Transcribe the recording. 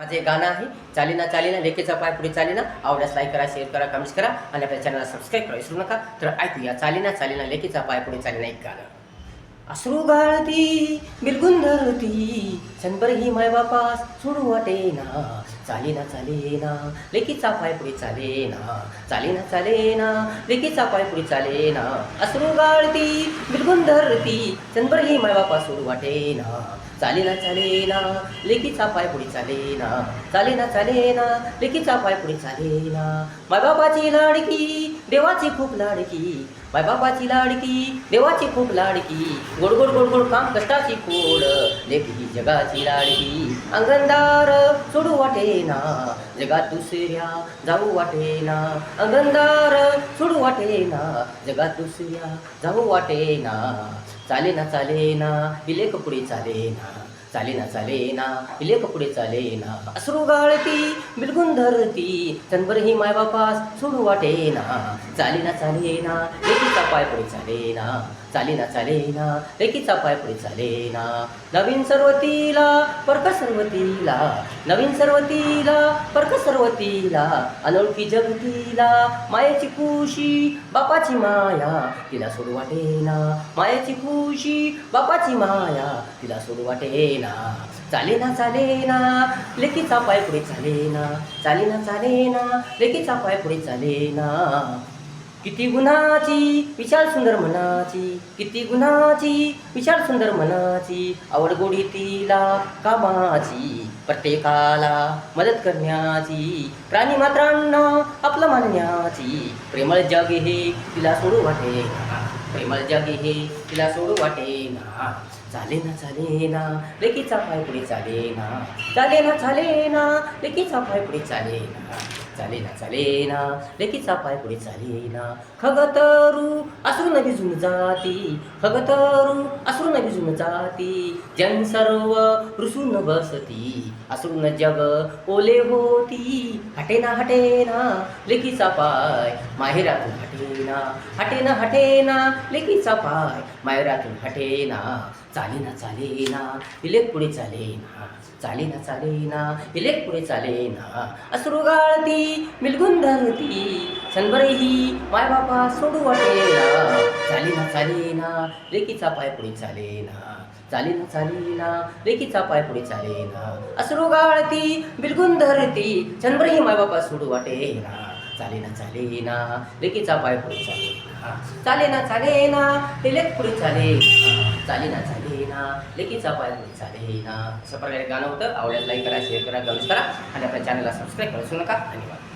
माझे गाणं आहे. चालीना चालीना लेकीचा पाय पुढे चालीना. आवडल्यास लाईक करा शेअर करा कमेंट्स करा आणि आपल्या चॅनलला सबस्क्राईब करा विसरू नका. तर ऐकूया चालीना चालीना लेकीचा पाय पुढे चालीना एक गाणं. अश्रू गाळती बिलगुन धरती क्षणभर ही माय बापास सोडू वाटेना. चालीना चालेना लेकीचा पाय पुढे चालेना. चालीना चालेना लेकीचा पाय पुढे चालेना. अश्रू गाळती बिलगुन धरती क्षणभर ही माय बापास सोडू वाटेना. चालेना चालेना लेकीचा पाय पुढे चालेना चालेना चालेना लेकीचा पाय पुढे चालेना मायबापाची लाडकी देवाची खूप लाडकी. मायबापाची लाडकी देवाची खूप लाडकी. गोड गोड गोड गोड काम कष्टाची कोड लेकी जगाची लाडकी. अंगणदार सोडू वाटेना. जगात दुसऱ्या जाऊ वाटेना. अंगणदार सोडू वाटेना. जगात दुसऱ्या जाऊ वाटेना. चालेना चालेना इले कपडे चालेना चालेना चालेना इले कपडे चालेना. अश्रू गाळती बिलगुन धरती तनभर ही मायबापास सोडू वाटेना. चालेना चालेना लेकीचा पाय पुढे चालेना. चालेना चालेना लेकीचा पाय पुढे चालेना. नवीन सर्वतीला परक सर्वतीला. नवीन सर्वतीला परक सर्वतीला. अनोळखी जगतीला मायेची खुशी बापाची माया तिला सोडू वाटेना. मायेची खुशी बापाची माया तिला सोडू वाटेना. चालेना चालेना लेकीचा पाय पुढे चालेना चालेना चालेना लेकीचा पाय पुढे चालेना. किती गुणाची विशाल सुंदर मनाची किती गुणाची विशाल सुंदर मनाची आवड गोडी तिला कामाची प्रत्येकाला मदत करण्याची प्राणी मात्रांना आपलं मानण्याची प्रेमळ जग हे तिला सोडू वाटे प्रेमळ जग हे तिला सोडू वाटेना. चालेना चालेना लेकीचा पाय पुढे चालेना. झाले ना लेकीचा पाय पुढे चाले ना चाले चालेना चालेना लेकीचा पाय पुढे चाले ना खगतरू असुर भिजून जाती. खगतरू न भिजून जाती. जन सर्व रुसून बसती. असुर जग ओले होती. हटे हटेना हटेना लेकीचा पाय माहेरातून हटेना. हटेना हटेना लेकीचा पाय माहेरातून हटेना चालेना चालेना इलेक पुढे चालेना चालेना चालेना इलेक पुढे चालेना. अश्रू गाळती मिलगुन धरती सनभर मायबापा सोडू वाटेना. चालेना चालेना लेकीचा पाय पुढे चालेना. चालेना चालेना लेकीचा पाय पुढे चालेना. अश्रू गाळती बिलगुन धरती सनभर माय मायबापा सोडू वाटेना. चालेना चालेना. लेकीचा पाय पुढे चाले चालेना चालेना. चालेना लेक पुढे चालेना. चालेना चालेना. लेकीचा पाय पुढे चालेना. अशा प्रकारे गाणं होतं. आवडल्यास लाईक करा शेअर करा कमेंट्स करा. आणि आपल्या चॅनलला सबस्क्राईब करू नका. धन्यवाद.